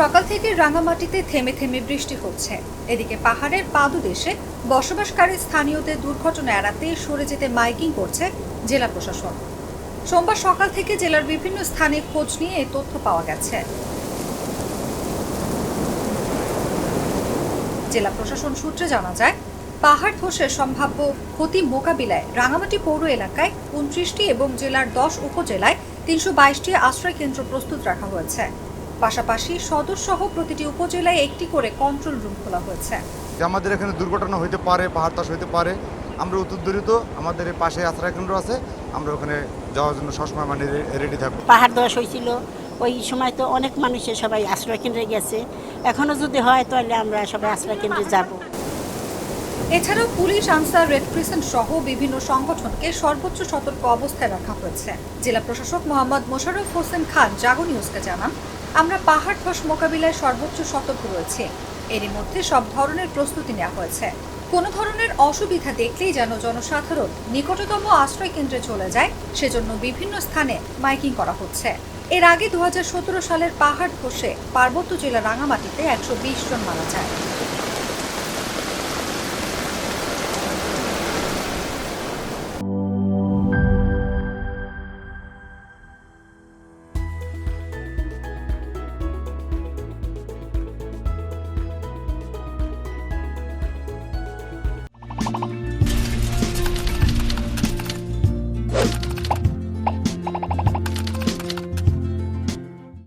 সকাল থেকে রাঙামাটিতে থেমে থেমে বৃষ্টি হচ্ছে। এদিকে পাহাড়ের পাদদেশে বসবাসকারী স্থানীয়দের দুর্ঘটনা এড়াতে সরে যেতে মাইকিং করছে জেলা প্রশাসন। সোমবার সকাল থেকে জেলার বিভিন্ন স্থানে খোঁজ নিয়ে এই তথ্য পাওয়া গেছে। জেলা প্রশাসন সূত্রে জানা যায়, পাহাড় ধসের সম্ভাব্য ক্ষতি মোকাবিলায় রাঙামাটি পৌর এলাকায় উনত্রিশটি এবং জেলার দশ উপজেলায় তিনশো বাইশটি আশ্রয় কেন্দ্র প্রস্তুত রাখা হয়েছে। পাশাপাশি সদর সহ প্রতিটি উপজেলায় একটি করে কন্ট্রোল রুম খোলা হয়েছে। যে আমাদের এখানে দুর্ঘটনা হইতে পারে পাহাড় তাস হইতে পারে আমরা উত্তরদরিত আমাদের পাশে আশ্রয় কেন্দ্র আছে আমরা ওখানে যাওয়ার জন্য সবসময় মানে রেডি থাকব। পাহাড় ধস হয়েছিল ওই সময় তো অনেক মানুষের সবাই আশ্রয় কেন্দ্রে গেছে। এখনও যদি হয় তাহলে আমরা সবাই আশ্রয় কেন্দ্রে যাব। এছাড়াও পুলিশ, আনসার, রেড ক্রিসেন্ট সহ বিভিন্ন সংগঠনকে সর্বোচ্চ সতর্ক অবস্থায় রাখা হয়েছে। জেলা প্রশাসক মোহাম্মদ মোশাররফ হোসেন খান, জাগো নিউজকে জানান, আমরা পাহাড় ধস মোকাবিলায় সর্বোচ্চ সতর্ক রয়েছে। এরই মধ্যে সব ধরনের প্রস্তুতি নেওয়া হয়েছে। কোনো ধরনের অসুবিধা দেখলেই যেন জনসাধারণ নিকটতম আশ্রয় কেন্দ্রে চলে যায়, সেজন্য বিভিন্ন স্থানে মাইকিং করা হচ্ছে। এর আগে দু হাজার সতেরো সালের পাহাড় ধসে পার্বত্য জেলা রাঙামাটিতে একশো বিশ জন মারা যায়।